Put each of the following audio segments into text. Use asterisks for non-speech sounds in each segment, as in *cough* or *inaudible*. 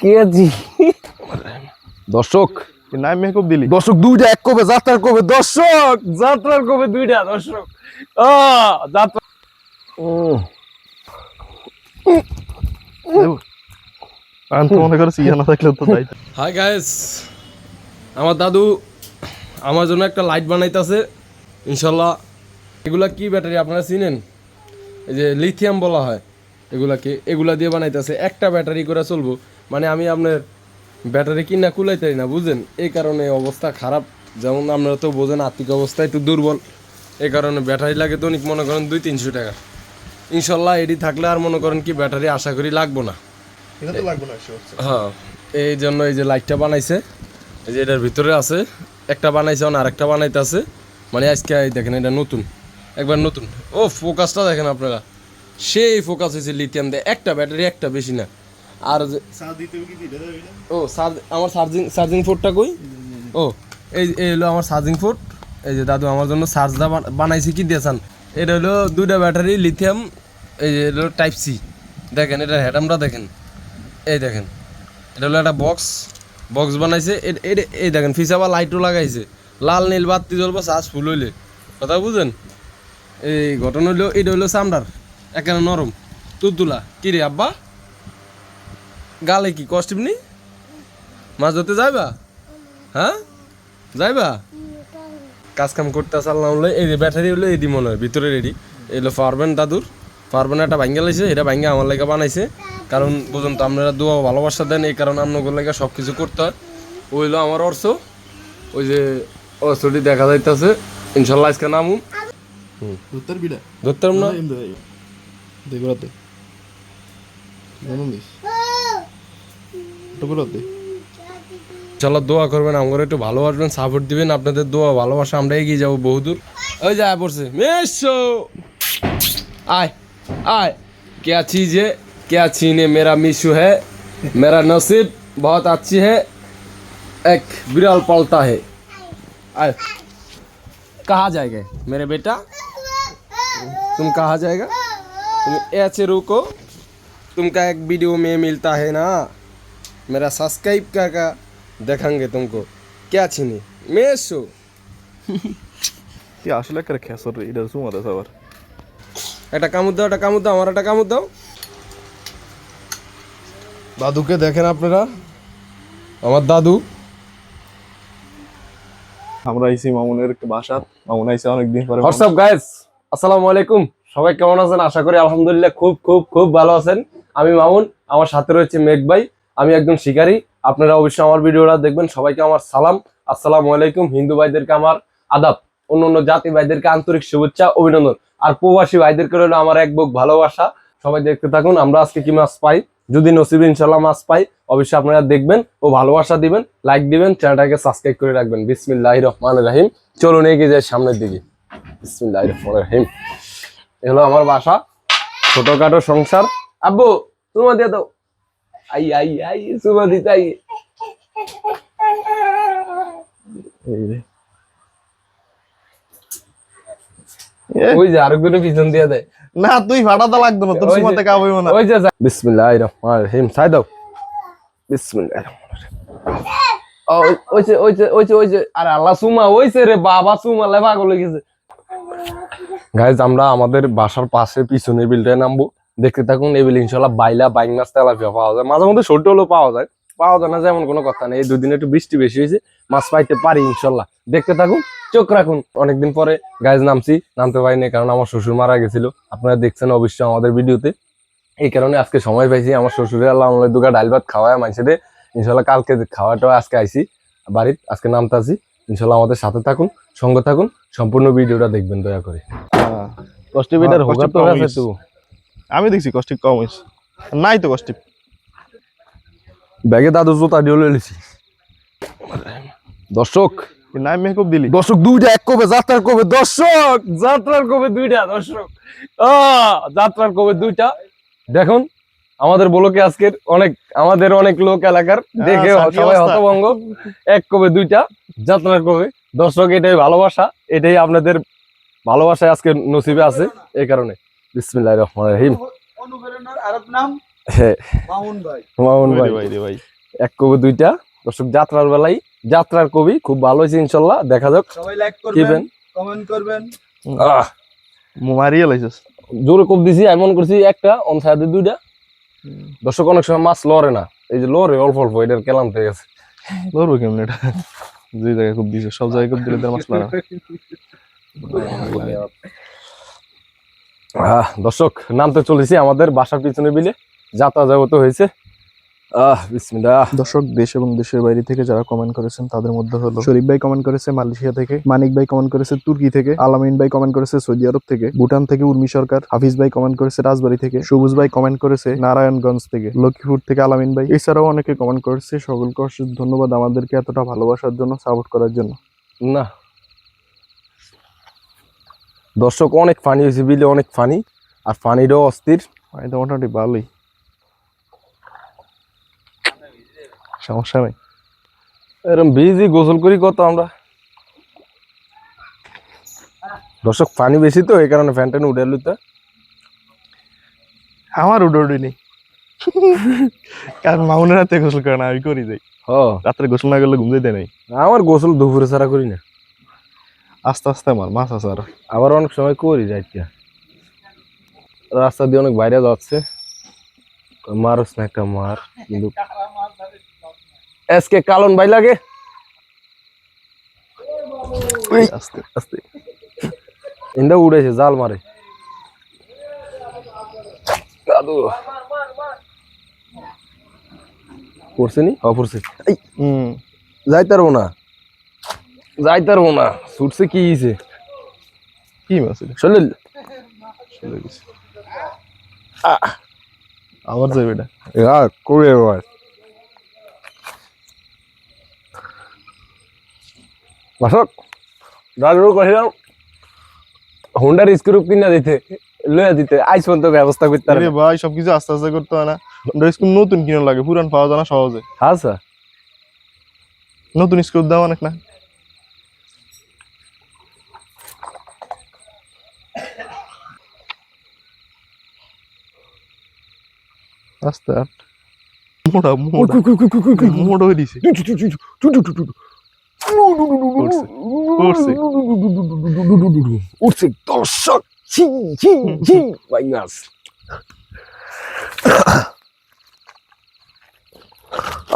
কি আছি? দর্শক নাই মেকআপ দিলি। দর্শক দুইটা এক কবে যাত্রার কবে? দর্শক যাত্রার কবে দুইটা? দর্শক ও যাত্রা উম, আমি তো মনে করছি ইয়া না থাকলে তো তাই। হাই গাইস আমার দাদু আমার জন্য একটা লাইট বানাইতেছে। ইনশাল্লাহ। এগুলা কি ব্যাটারি আপনারা চিনেন? এই যে লিথিয়াম বলা হয় এগুলাকে এগুলা দিয়ে বানাইতেছে। একটা ব্যাটারি করে চলবো। মানে আমি আপনার ব্যাটারি কিনা কুলাইতাই না বুঝেন? এই কারণে অবস্থা খারাপ। যেমন আপনারা তো বোঝেন আর্থিক অবস্থা একটু দুর্বল। এই কারণে ব্যাটারি লাগে তো অনেক মনে করেন দুই তিনশো টাকা। ইনশাল্লাহ এটি থাকলে আর মনে করেন কি ব্যাটারি আশা করি লাগবো না। লাগবে হ্যাঁ এই জন্য এই যে লাইটটা বানাইছে এই যে এটার ভিতরে আছে একটা বানাইছে আর একটা বানাইতে আছে মানে আজকে দেখেন এটা নতুন। একবার নতুন। ও ফোকাসটা দেখেন আপনারা। সেই ফোকাস হয়েছে লিথিয়াম দিয়ে। একটা ব্যাটারি একটা বেশি না। আর যে ও চার্জ আমার চার্জিং চার্জিং পোর্টটা কই? ও এই এই হলো আমার চার্জিং পোর্ট এই যে দাদু আমার জন্য চার্জটা বানাইছে কি দিয়েছেন এটা হলো দুইটা ব্যাটারি লিথিয়াম এই যে হলো টাইপ সি দেখেন এটা হ্যাডামটা দেখেন। এই দেখেন এটা হলো একটা বক্স বক্স বানাইছে। এই দেখেন ফিস আবার লাইটও লাগাইছে। লাল নীল বাতি জ্বলবো চার্জ ফুল হইলে। কথা বুঝেন? এই ঘটনা হইল এটা হইল চামড়ার। এখানে নরম। তুলতুলা। কি রে আব্বা? গালে কি কষ্ট নি? মাছ ধরতে যাইবা? হ্যাঁ? যাইবা? কাজ কাম করতে চাললাম হলো। এই যে ব্যাটারি হলো এডি মনে হয়, ভিতরে রেডি এগুলো পারবেন দাদুর। পারবেন একটা ভাঙ্গা লাইছে, এটা ভাঙ্গা আমার লেগে বানাইছে। কারণ বুঝুন তো, আপনারা দোয়া ভালোবাসা দেন, এই কারণে আপনার লেগে সব কিছু করতে হয়। ওই হলো আমার অর্থ। ওই যে অর্থটি দেখা যাইতেছে। ইনশাল্লাহ আজকে নামুন। উত্তর বিড়া ধরতাম না দেখুরাতে জানুন দিস টুকুরাতে ইনশাল্লাহ দোয়া করবেন আমার একটু ভালোবাসবেন সাপোর্ট দিবেন আপনাদের দোয়া ভালোবাসা আমরা এগিয়ে যাবো বহুদূর ওই যা পড়ছে মেসো आय आय क्या चीज़ है क्या छीने मेरा मिशु है मेरा नसीब बहुत अच्छी है एक बिरल पलता है आय कहाँ जाएगा मेरे बेटा तुम कहाँ जाएगा तुम ऐसे रुको तुमका एक वीडियो में मिलता है ना मेरा सब्सक्राइब कर का देखेंगे तुमको क्या छीने मेसो কি আসলে একটা খেসর রে এটা সুমাতে সবার একটা কামড় দাও একটা কামড় দাও আমার একটা কামড় দাও দাদুকে দেখেন আপনারা আমার দাদু আমরা আইছি মামুনের বাসা মামুন আইছে অনেকদিন পরে হোয়াটসঅ্যাপ গাইস আসসালামু আলাইকুম। সবাই কেমন আছেন? আশা করি আলহামদুলিল্লাহ খুব খুব খুব ভালো আছেন। আমি মামুন, আমার সাথে রয়েছে মেঘ ভাই। আমি একজন শিকারী। আপনারা অবশ্যই আমার ভিডিওটা দেখবেন। সবাইকে আমার সালাম। আসসালামু আলাইকুম। হিন্দু ভাইদেরকে আমার আদাব অন্য অন্য জাতি ভাইদেরকে আন্তরিক শুভেচ্ছা, অভিনন্দন। আর প্রবাসী ভাইদেরকে রইল আমার এক বুক ভালোবাসা। সবাই দেখতে থাকুন, আমরা আজকে কি মাছ পাই? যদি নসিব ইনশাল্লাহ মাছ পাই, অবশ্যই আপনারা দেখবেন ও ভালোবাসা দিবেন লাইক দিবেন চ্যানেলটাকে সাবস্ক্রাইব করে রাখবেন। বিসমিল্লাহ রহমান রাহিম। চলুন এগিয়ে যায় সামনের দিকে। বিসমিল্লাহ এগুলো আমার বাসা ছোটখাটো সংসার। আব্বু তোমা দিয়ে দাও। আই আই আই দিতে আই। ওই যে আরেকজনের পিছন দিয়ে দেয়। না তুই লাগতো না তোর সুমাতে কাবইব না। ওই যে বিসমিল্লাহ রহমান রহিম ছাই দাও। রহিম। ওই- ওইছে আরে আল্লাহ সুমা ওইছে রে বাবা সুমা লে পাগল হয়ে গেছে। গাইজ আমরা আমাদের বাসার পাশে পিছনে বিলটায় নামবো। দেখতে থাকুন, এই বিল ইনশাল্লাহ বাইলা বাইং মাছ তেলাপিয়া পাওয়া যায়। মাঝে মধ্যে ছোট হলেও পাওয়া যায়। পাওয়া যায় না, যেমন কোনো কথা নেই। এই দুদিন একটু বৃষ্টি বেশি হয়েছে, মাছ পাইতে পারি ইনশাল্লাহ দেখতে থাকুন, চোখ রাখুন। অনেকদিন পরে গাইজ নামছি। নামতে পারিনি কারণ আমার শ্বশুর মারা গেছিল। আপনারা দেখছেন অবশ্যই আমাদের ভিডিওতে। এই কারণে আজকে সময় পাইছি। আমার শ্বশুরের আল্লাহ দুগা ডাল ভাত খাওয়ায় মাইসেদের ইনশাল্লাহ কালকে খাওয়াটাও আজকে আইছি। বাড়ির আজকে নামতে আসি ইনশাল্লাহ আমাদের সাথে থাকুন সঙ্গে থাকুন সম্পূর্ণ ভিডিওটা দেখবেন দয়া করে। হ্যাঁ। কষ্টি বেটার তো আছে তো। আমি দেখছি কষ্টিক কম হয়েছে। নাই তো কষ্টিক ব্যাগে দাদু জুতা দিয়ে লইছি দর্শক নাই মেকআপ দিলি? দর্শক দুইটা এক কবে যাত্রার কবে দর্শক যাত্রার কবে দুইটা দর্শক। আহ, যাত্রার কবে দুইটা। দেখুন আমাদের বলকে আজকের অনেক আমাদের অনেক লোক এলাকার দেখে আহ, কি সবাই হতভঙ্গ এক কবে দুইটা যাত্রার কবে। দর্শক এটাই ভালোবাসা এটাই আপনাদের ভালোবাসায় আজকে নসিবে আছে এই কারণে। বিসমিল্লাহির রহমানির রহিম। হ্যাঁ। মামুন ভাই। মামুন ওই ভাই। রে ভাই রে ভাই। এক কবি দুইটা। দর্শক যাত্রার বেলায় যাত্রার কবি খুব ভালো হয়েছে ইনশাল্লাহ। দেখা যাক। সবাই লাইক কিবেন? করবেন কমেন্ট করবেন। আহ, মারিয়ে লাইছিস জোরে কব দিছি এমন করছি একটা অন সাইডে দুইটা। দর্শক অনেক সময় মাছ লড়ে না। এই যে লড়ে অল্প অল্প এটার কেলাম থেকে গেছে। লড়বে কেমন এটা? যে জায়গায় খুব দিছে সব জায়গায় খুব দিলে তার মাছ লড়া আহ, দর্শক নামতে চলেছি আমাদের বাসার পিছনে বিলে। যাতা যাবত হয়েছে। আহ বিসমিল্লাহ। দর্শক দেশ এবং দেশের বাইরে থেকে যারা কমেন্ট করেছেন তাদের মধ্যে হলো শরীফ ভাই কমেন্ট করেছে মালয়েশিয়া থেকে মানিক ভাই কমেন্ট করেছে তুর্কি থেকে আলামিন ভাই কমেন্ট করেছে সৌদি আরব থেকে ভুটান থেকে উর্মি সরকার হাফিজ ভাই কমেন্ট করেছে রাজবাড়ি থেকে সবুজ ভাই কমেন্ট করেছে নারায়ণগঞ্জ থেকে লক্ষ্মীপুর থেকে আলামিন ভাই। এছাড়াও অনেকে কমেন্ট করেছে সকলকে অসংখ্য ধন্যবাদ আমাদেরকে এতটা ভালোবাসার জন্য সাপোর্ট করার জন্য। না। দর্শক অনেক ফানি হয়েছে বিলে অনেক ফানি আর ফানিরও অস্থির। মোটামুটি ভালোই। সমস্যা নেই। এরকম বিজি গোসল করি কত আমরা? দর্শক পানি বেশি তো এই কারণে ফ্যান ট্যান উঠে তো। আমার উডে উডে নেই। কারণ মামুনের হাতে গোসল করে না আমি করি যাই। হ রাত্রে গোসল না করলে ঘুম যেতে নেই। আমার গোসল দুপুরে ছাড়া করি না। আস্তে আস্তে আমার মাছ আছে আর। আবার অনেক সময় করি যাইতে। রাস্তা দিয়ে অনেক বাইরে যাচ্ছে। মারস না একটা মার কিন্তু এসকে কালন ভাই লাগে। আস্তে আস্তে। ইন্দা উড়েছে জাল মারে। দাদু। পড়ছে নি? হ্যাঁ পড়ছে। হুম। যাইতে পারব না। যাইতে পারব না। ছুটছে কি হয়েছে কি মাছ শরীর চলে গেছে। আবার যাবে এটা? হ্যাঁ করে বাসক দাদু কহিলাম হোন্ডার স্ক্রুপ কিনা দিতে লইয়া দিতে আইস পর্যন্ত ব্যবস্থা করতে আরে ভাই সবকিছু আস্তে আস্তে করতে হয় না আমরা স্কুল নতুন কিনে লাগে পুরান পাওয়া যায় না সহজে আচ্ছা নতুন স্কুল দাম অনেক না আস্তে মোটা মোটা মোটা হয়ে দিছে। উঠছে দর্শক ছি ছি ছি বাইগাস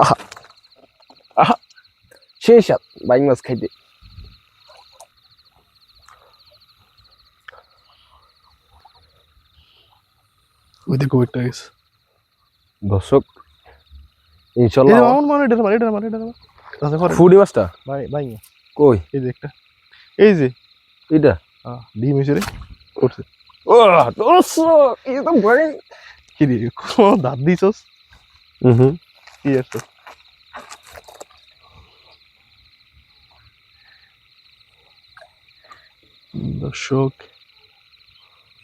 আহা। আহা। শেষ সাত বাইক মাছ খাইতে। ওই দেখো একটা গেছে দর্শক এই ইনশাল্লাহ মানে এটা মানে এটা মানে এটা ফুডি মাছটা? ভাই ভাই কই? এই যে একটা। এই যে। ডিম রে। করছে ও তো ভাই কি রে কোনো দাঁত দিছস? হুম কি আছে দর্শক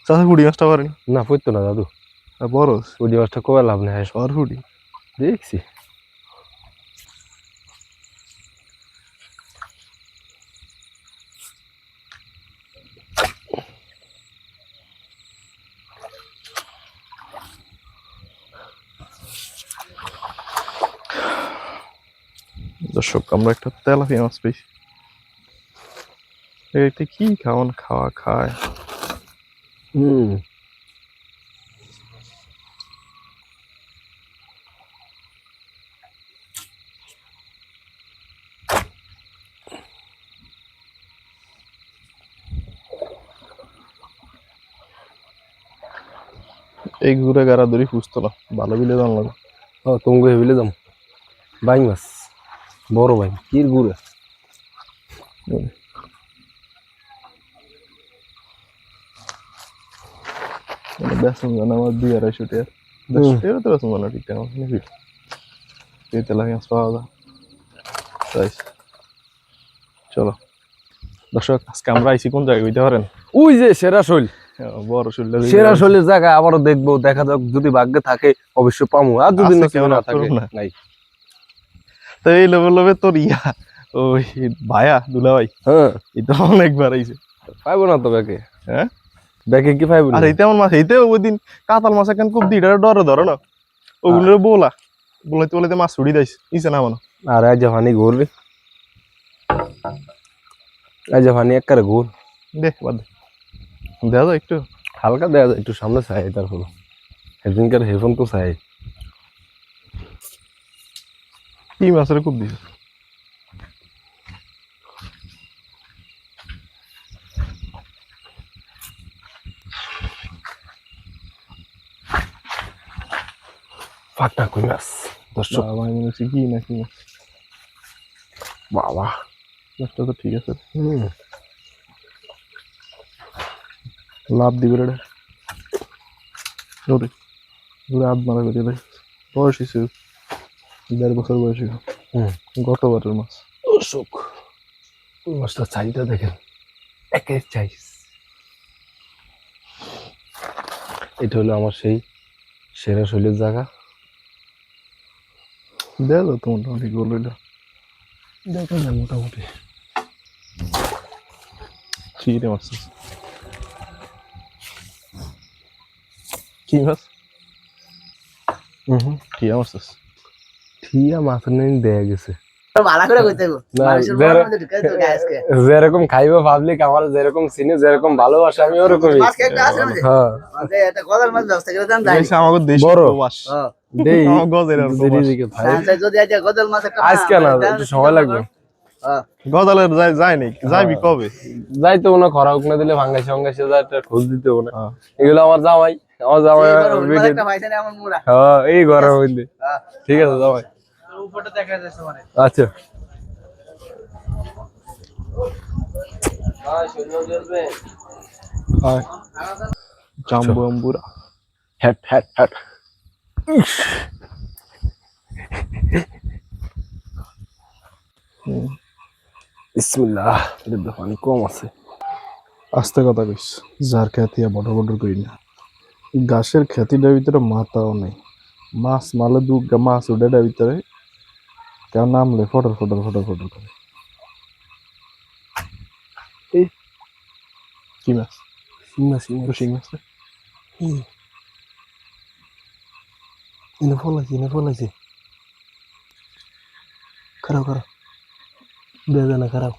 চাষা কুড়ি মাছটা পারেন? না পড়তো না দাদু। আর বড় ফুডি মাছটা কবে লাভ নেই? সর হুডি। দেখছি। দর্শক আমরা একটা তেলাপিয়া মাছ পেয়েছি। এটা কি খাওয়ান খাওয়া খায়? হুম। এই ঘুরে গাড়া ধরি ফুসতো না ভালো বিলে দাম লাগে। ও তুমি ভেবিলে যাম বাইক মাছ। বড় ভাই কির গুড়ে। মানে বেসন আমার দুই আড়াইশো টাকা। দেড়শো টাকা তো বেসন ঠিকঠাক আমার নাকি? তেলাপিয়া মাছ পাওয়া তাই চলো। দর্শক আজকে আমরা আইসি কোন জায়গায় হইতে পারেন? ওই যে সেরা শৈল। বড় শুনলে সেরা শৈলের জায়গায় আবারও দেখব দেখা যাক যদি ভাগ্যে থাকে অবশ্যই পামু। আর যদি না আর থাকে না। নাই। তো এই লোভে লোভে তোর ইয়া। ওই ভাইয়া দুলা ভাই হ্যাঁ। তো অনেকবার আইছে। পাইবো না তো ব্যাকে? হ্যাঁ? দেখে কি পাইব আর এইতে আমার মাছ এইতে ওই দিন কাতাল মাছ এখন খুব দিটা ডরে ধরে না। ওগুলো বোলা। বলাইতে বলাইতে মাছ ছুড়ি দিস ইসে না মানো। আর আজ ফানি ঘুর রে। আজ ফানি একবারে ঘুর দে বাদ দে। দেওয়া যায় একটু। হালকা দেয়া যায় একটু সামনে চাই তারপর। সেদিনকার হেডফোন তো চাই। কি মাছের খুব দিস ফাঁকটা কই মাছ দর্শক বাবা আমি মনে হচ্ছে কি না কি মাছ বাবা মাছটা তো ঠিক আছে হুম লাভ দিবে রে ওরে ওরে আধ মারা করে দেয় বয়স হয়েছে দেড় বছর বয়স। হুম গতবারের মাছ। দর্শক ওই মাছটা চাইটা দেখেন? একের চাইস এটা হলো আমার সেই সেরা শৈলের জায়গা। যাও তো মোটামুটি গোল হইল। দেখা যায় মোটামুটি। চিড়ে মাছ? কি মাছ? হুম। টিয়া মাছ? মাছের নেই দেয়া গেছে। তো যেরকম খাইবে পাবলিক আমার যেরকম চিনি যেরকম ভালোবাসে আমি ওরকমই? হ্যাঁ। মানে *laughs* যাই হ্যাঁ সময় লাগবে। হ্যাঁ গজালের যাই যায় নাকি যাইবি কবে? যাইতে না খরা উকনে দিলে ভাঙ্গাইছে ভাঙ্গাইছে যা একটা খোঁজ দিতে না। হ্যাঁ। এগুলো আমার জামাই আমার জামাই হ্যাঁ এই ঘরের মধ্যে। হ্যাঁ। ঠিক আছে জামাই। উপরটা দেখা যাচ্ছে মানে। আচ্ছা। হ্যাঁ জাম্বু আম্বুরা হ্যাট হ্যাট হ্যাট। বিসমিল্লাহ এদের পানি কম আছে। আস্তে কথা কইস যার খ্যাতিয়া বড় বড় করি না। গাছের খ্যাতিটার ভিতরে মাথাও নেই। মাছ মালে দু মাছ উঠেটার ভিতরে কেউ নামলে ফটর ফটর ফটর ফটর করে। কি? মাছ? সিংনা সিংনা শিং মাছ? এনে ফল আছে এনে ফল আছে। খারাপ খারাপ। বেদানা খারাপ।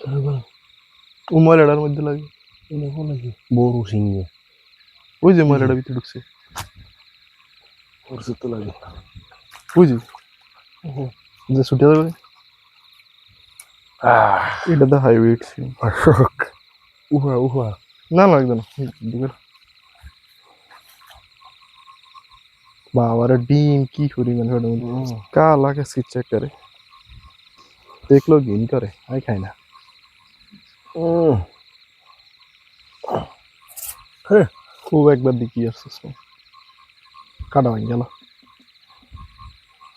খারাপ খারাপ। ও ময়লাটার মধ্যে লাগে। এনে ফল আছে। বড় সিংহে। ওই যে ময়লাটার ভিতরে ঢুকছে। ওর তো লাগে। ওই যে যে ছুটে যাবে আহ এটা তো হাইব্রিড ছিল অশোক উহা উহা না লাগবে না ঢুকে না। বাবারে ডিম কি পরিমাণ কালা কে সিট চেক করে দেখল ঘিন করে আই খাই না উম, খুব একবার দেখি আসছিস কাটা ভাঙ গেল আমি তো মনে করছি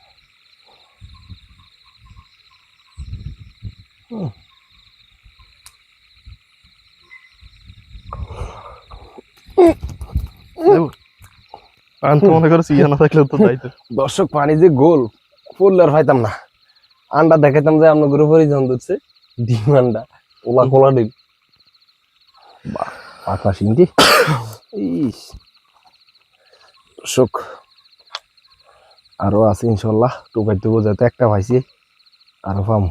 ইয়া না থাকলে তো তাই তো দর্শক, পানি যে গোল পড়লে আর পাইতাম না। আন্ডা দেখাইতাম যে আমরা গ্রুপ জন ধরছে ডিম আন্ডা ওলা কোলা ডিম। পাতলা সিংটি দর্শক, আরও আছে ইনশাল্লাহ টোকাই টুকু যাতে একটা পাইছি, আরও পাম।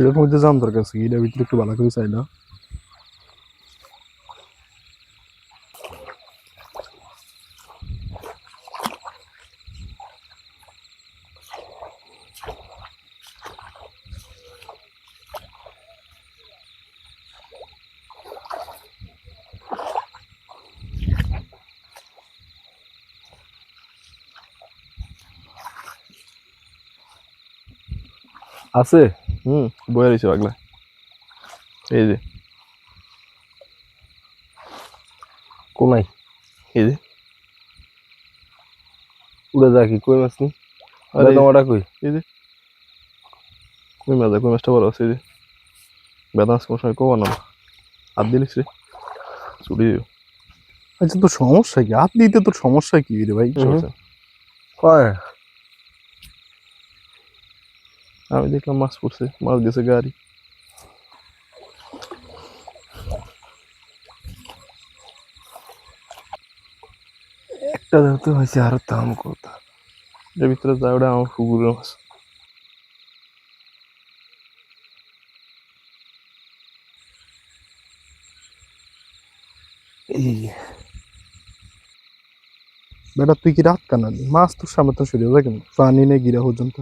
এটার মধ্যে জাম দরকার আছে এটার ভিতরে একটু ভালো করে চাই না আছে হুম বয়ে রয়েছে পাগলা। এই যে। কোনাই এই যে। উড়ে যা কি কই মাছ নি? আরে তোমাটা কই? এই যে। কই মাছ কই মাছটা বড় আছে এই যে। বেদান্স কোন সময় কবা না। হাত দিলিস রে দিও। আচ্ছা তোর সমস্যা কি? হাত দিতে তোর সমস্যা কি রে ভাই? সমস্যা। কয় আমি দেখলাম মাছ পড়ছে, মাছ গেছে গাড়ি। একটা ধরতে হয়েছে আরও দাম কত এর ভিতরে যায় ওটা আমার পুকুরের মাছ। বেটা, তুই কি রাত কানালি? মাছ তোর সামনে তো সরিয়ে যায় কেন? পানি নেই গিরা পর্যন্ত।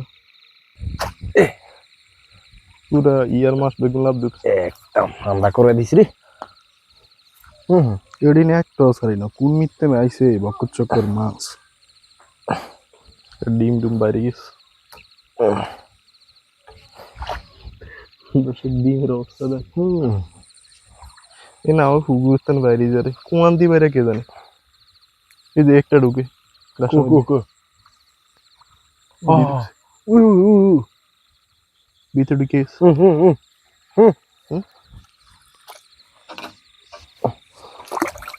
পুরা ইয়ার মাছ বেগুন লাভ দিচ্ছে একদম ঠান্ডা করে দিছি রে। হুম। এডি নিয়ে একটাও না কোন মিথ্যে বকর চক্কর মাছ? ডিম ডুম বাইরে গেছে। দর্শক ডিমের অবস্থা দেখ। হুম। এ না আমার স্থান বাইরে যারে কোয়ান দিয়ে বাইরে কে জানে? এই যে একটা ঢুকে। কু, কু, মধ্যে। কু। আহ, উ, উ, উ। ভিতরে ঢুকে গেছে। হুম, হুম, হুম, হুম। হুম?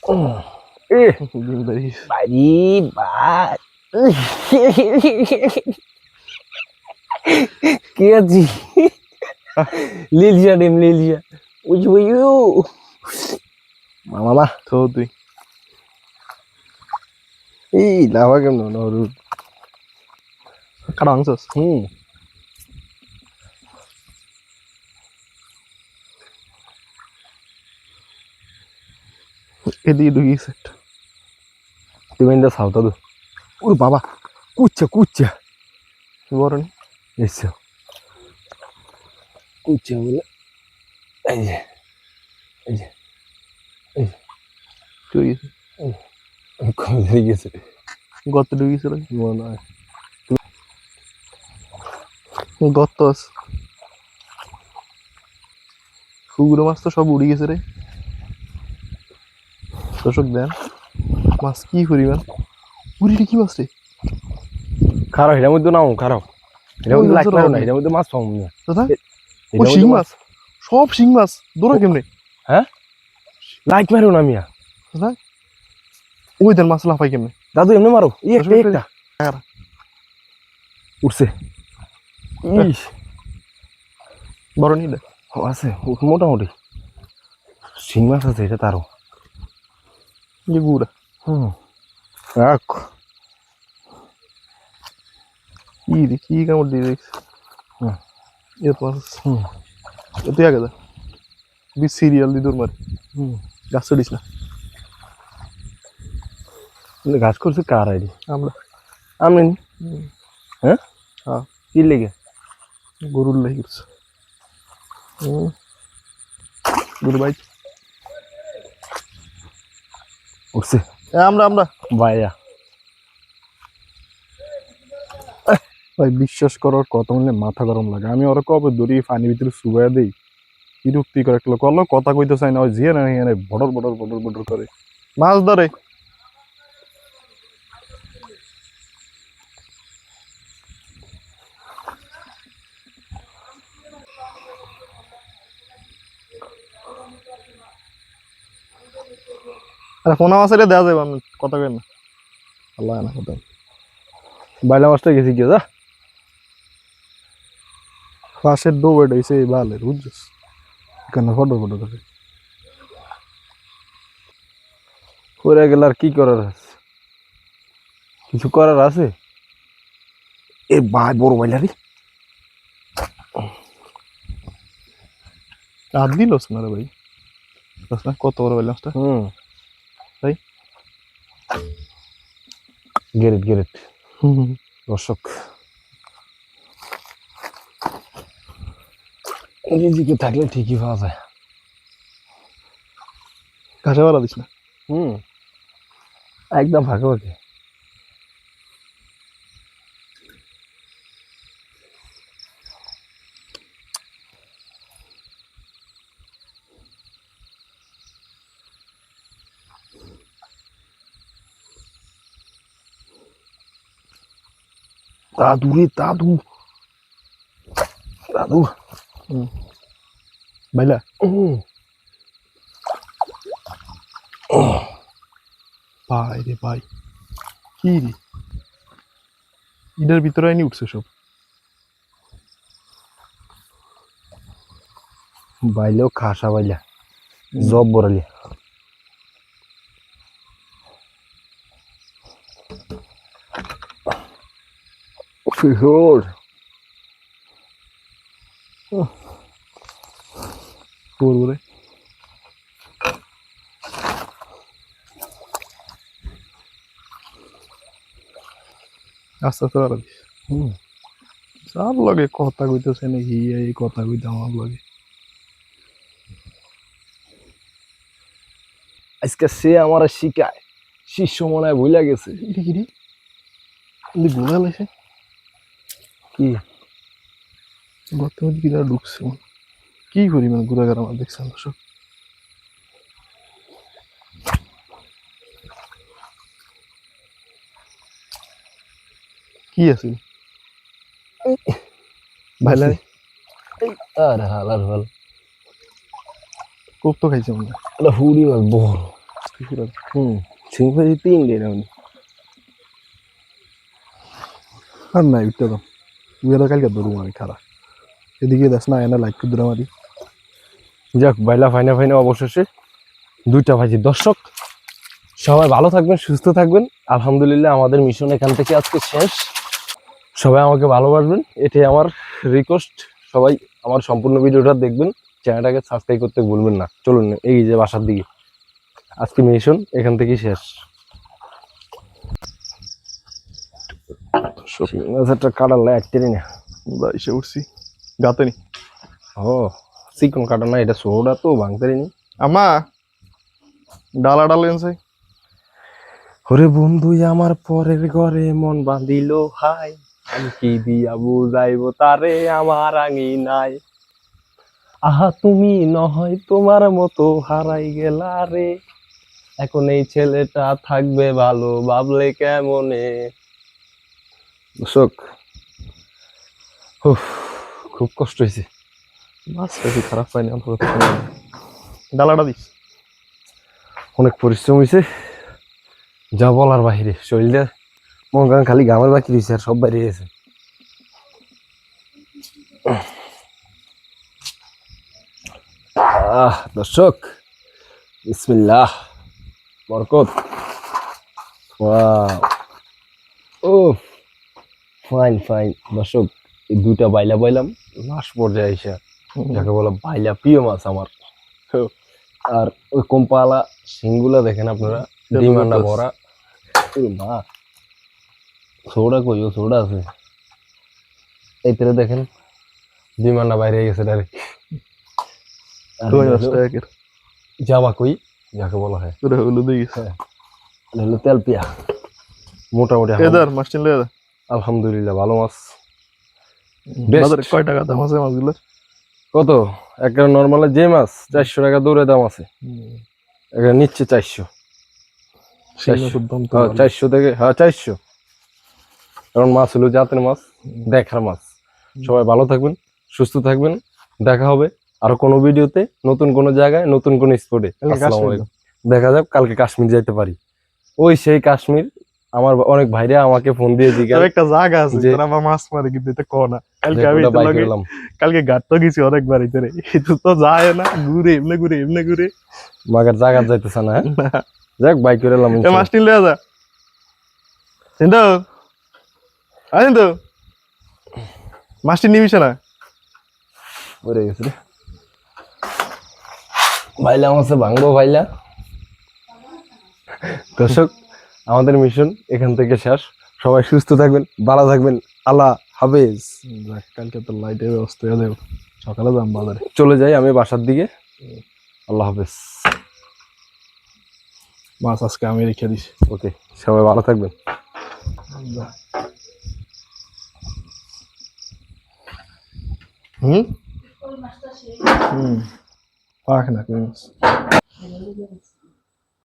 উম, এ ডিম বাইরে গেছে। বাড়ি বাই কে আছি লিলিয়া ডিম লিলিয়া উই উই মামা মা তো তুই এই লাভা কেমন নরু কাটা আনছস হুম এদিকে ঢুকে গেছে একটা তুমি ইন্দা সাউতা দু ও বাবা কুচ্চা কুচ্চা বড় নি? এসো। কুচ্চা বলে গেছে কমে ধরে গেছে গর্তে ঢুকে। মনে হয়। গর্ত আছে। পুকুরে মাছ তো সব উড়ে গেছে রে। দর্শক দেন মাছ কি পরিমাণ উড়িটা কি মাছ রে? খারাপ এটার মধ্যে নাও খারাপ এটার মধ্যে না এটার মধ্যে মাছ পাবো না। দাদা ও শিং মাছ- সব শিং মাছ দৌড়া কেমনে? লাইট মারো না মিয়া। দাদা ওই দেন মাছ লাফাই কেমনে? দাদু এমনি মারো। ই একটা একটা। হ্যাঁ। উঠছে ইস। বড় নিলে। আছে মোটামুটি। শিং মাছ আছে এটা তারও। যে গুড়া হুম রাখ কি রে কি কামড় দিয়ে দেখছি হুম। এত মাছ আছে। হুম এ তুই আগে যা বি সিরিয়াল দিয়ে দৌড় মারে হুম গাছ চড়িস না কিন্তু গাছ করছে কার আইডি আমরা আমি হ্যাঁ হ্যাঁ। কি লেগে গরুর লাই করছে হুম। গরু ভাই উঠছে। আমরা আমরা। ভাইয়া ভাই বিশ্বাস করার কথা বললে মাথা গরম লাগে। আমি ওরা কবে দড়ি পানি ভিতরে শুকাইয়া দেই। বিরক্তি করে একটা লোক। কথা কইতে চাই না ওই ঝিয়ে না বড় বড়র বড়র বড়র বড়র করে। মাছ ধরে। আরে ফোনা মাছ এটা দেওয়া যাবে আমি কথা কেন আল্লাহ না কথা বাইলা মাছটা গেছি কি যা। পাশের ডোবেট হয়েছে এই বালের বুঝছিস? এখানে ফটো ফটো করে পরে গেলে আর কি করার আছে? কিছু করার আছে? এ ভাই বড় বাইলা রে আর দিলস না রে ভাই। কত বড় মাছটা হুম? গেরেট গেরেট দর্শক। নিজেকে থাকলে ঠিকই পাওয়া যায়। ঘাসে ভালো দিস না। হুম। একদম ফাঁকে ফাঁকে। দাদু রে দাদু। দাদু। বাইলা। ভাই রে ভাই কি রে? ইটার ভিতরে আইনি উঠছে সব। বাইলেও খাসা বাইলা। জব বরালি। Fijor. করব রে আস্তে আস্তে পারবি যার লগে কথা কইতেছে নাকি এই কথা কইতে আমার লগে আজকে সে আমার শিখায় শিষ্য মনে হয় ভুলে গেছে এটা কি রে কিন্তু গোলা লাইছে কি? গর্তের মধ্যে কি ঢুকছে কি পরিমাণ গুড়াগার আমার দেখছেন দর্শক কি আছে? ভাইলা? আরে হালার হাল কোপ তো খাইছে মনে। এটা হুড়ি মাছ বড় হুম। সিংহ তিন দিন আর নাই উঠতে উইয়াদা কালকে ধরুম আমি খারাপ এদিকে দেখ না, এনা লাইক করে মারি। যাক, বাইলা ফাইনা ফাইনা অবশেষে দুইটা ভাজি দর্শক, সবাই ভালো থাকবেন, সুস্থ থাকবেন। আলহামদুলিল্লাহ আমাদের মিশন এখান থেকে আজকে শেষ। সবাই আমাকে ভালোবাসবেন, এটাই আমার রিকোয়েস্ট সবাই আমার সম্পূর্ণ ভিডিওটা দেখবেন। চ্যানেলটাকে সাবস্ক্রাইব করতে ভুলবেন না। চলুন, এই যে বাসার দিকে। আজকে মিশন এখান থেকেই শেষ। একটা কাটার একটারই না। এসে উঠছি। গাতে ও চিকন কাটা না এটা সোহরা তো ভাঙতারি নি। আমা ডালা ডালেন সাই ওরে বন্ধু আমার পরের ঘরে মন বাঁধিল হাই আমি কি দিয়া বুঝাইব তারে আমার আঙি নাই। আহা তুমি নহয় তোমার মতো হারাই গেলা রে। এখন এই ছেলেটা থাকবে ভালো ভাবলে কেমনে? দর্শক খুব কষ্ট হয়েছে। বাস বেশি খারাপ পাইনি অন্তত ডালাটা দিস অনেক পরিশ্রম হয়েছে। যা বলার বাহিরে, শরীরটা মন করেন খালি গামের বাকি রয়েছে আর সব বাইরে গেছে। আহ, দর্শক, বিসমিল্লাহ, বরকত। ও ফাইন ফাইন। দর্শক এই দুইটা বাইলা বাইলাম লাস্ট পর্যায়ে এসে যাকে বলে বাইলা প্রিয় মাছ আমার। আর ওই কম্পালা সিংগুলা দেখেন আপনারা ডিমান্ডা ভরা। মা সোডা কই ও সোডা আছে। এইটারে দেখেন ডিমান্ডা বাইরে গেছে ডাইরেক্ট জাবা কই যাকে বলা হয়। হলুদ দিস এটা হলো তেল পিয়া মোটামুটি মাস্টিন আলহামদুলিল্লাহ ভালো মাছ. বাজারে কয় টাকা দাম আছে মাছগুলোর? কত? একটা নর্মালে যে মাছ চারশো টাকা দৌড়ে দাম আছে। একটা নিচ্ছে চারশো। হ্যাঁ। চারশো থেকে হ্যাঁ চারশো। কারণ মাছ হলো জাতের মাছ দেখার মাছ। সবাই ভালো থাকবেন সুস্থ থাকবেন। দেখা হবে আর কোনো ভিডিওতে নতুন কোনো জায়গায় নতুন কোনো স্পটে দেখা যাক কালকে কাশ্মীর যাইতে পারি। ওই সেই কাশ্মীর আমার অনেক ভাইরা আমাকে ফোন দিয়ে জিজ্ঞাসা একটা জায়গা আছে তোরা আবার মাছ মারে কিন্তু এটা কো না। কালকে আমি লগে- কালকে ঘাট তো গেছি অনেক অনেকবার ভিতরে এটা তো যায় না ঘুরে এমনি ঘুরে এমনি ঘুরে। মাগার জায়গা যাইতেছে না হ্যাঁ? যাক বাইক করে এলাম এ। মাছটি লয়ে যা। চিন্তা আছেন তো মাছটি নিবিছে না পড়ে গেছে রে। ভাইলা আছে ভাঙবো ভাইলা। দর্শক আমাদের মিশন এখান থেকে শেষ। সবাই সুস্থ থাকবেন ভালো থাকবেন। আল্লাহ হাফেজ। যাক, কালকে তো লাইটের ব্যবস্থা হয়ে যাবে। সকালে যাম বাজারে। চলে যাই আমি বাসার দিকে। আল্লাহ হাফেজ। মাছ আজকে আমি রেখে দিছি। ওকে সবাই ভালো থাকবেন। হুম? হুম। পাক না